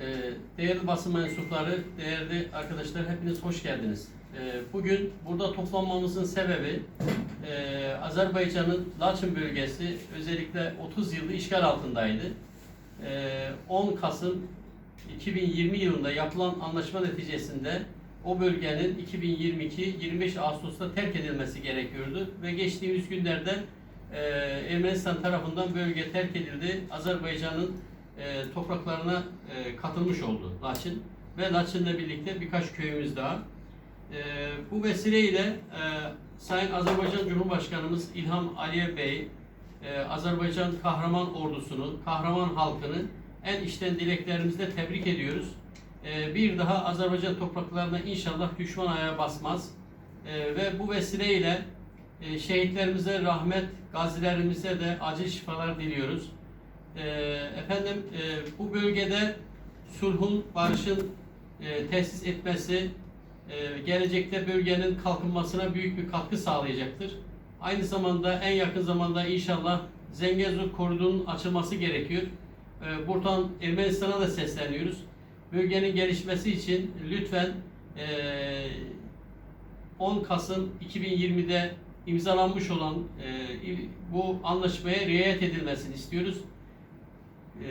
Ee, Değerli basın mensupları, değerli arkadaşlar hepiniz hoş geldiniz. Ee, Bugün burada toplanmamızın sebebi e, Azerbaycan'ın Laçın bölgesi özellikle 30 yıldır işgal altındaydı. Ee, 10 Kasım 2020 yılında yapılan anlaşma neticesinde o bölgenin 2022-25 Ağustos'ta terk edilmesi gerekiyordu ve geçtiğimiz günlerde e, Ermenistan tarafından bölge terk edildi. Azerbaycan'ın e, topraklarına e, katılmış oldu Laçın ve Laçın'la birlikte birkaç köyümüz daha. E, bu vesileyle e, Sayın Azerbaycan Cumhurbaşkanımız İlham Aliyev Bey, e, Azerbaycan kahraman ordusunu, kahraman halkını en içten dileklerimizle tebrik ediyoruz. E, bir daha Azerbaycan topraklarına inşallah düşman ayağa basmaz. E, ve bu vesileyle e, şehitlerimize rahmet, gazilerimize de acil şifalar diliyoruz. E, efendim e, bu bölgede sulhun, barışın e, tesis etmesi e, gelecekte bölgenin kalkınmasına büyük bir katkı sağlayacaktır. Aynı zamanda en yakın zamanda inşallah Zengezur koridorunun açılması gerekiyor. E, buradan Ermenistan'a da sesleniyoruz. Bölgenin gelişmesi için lütfen e, 10 Kasım 2020'de imzalanmış olan e, bu anlaşmaya riayet edilmesini istiyoruz. E,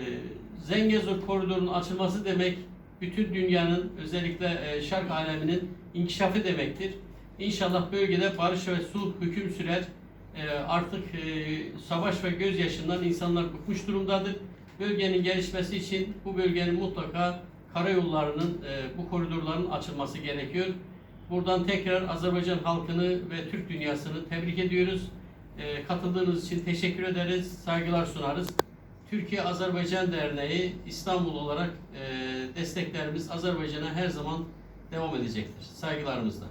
Zengezur koridorunun açılması demek bütün dünyanın özellikle e, şark aleminin inkişafı demektir. İnşallah bölgede barış ve sulh hüküm sürer. E, artık e, savaş ve gözyaşından insanlar bıkmış durumdadır. Bölgenin gelişmesi için bu bölgenin mutlaka karayollarının, e, bu koridorların açılması gerekiyor. Buradan tekrar Azerbaycan halkını ve Türk dünyasını tebrik ediyoruz. E, katıldığınız için teşekkür ederiz, saygılar sunarız. Türkiye Azerbaycan Derneği İstanbul olarak e, desteklerimiz Azerbaycan'a her zaman devam edecektir. Saygılarımızla.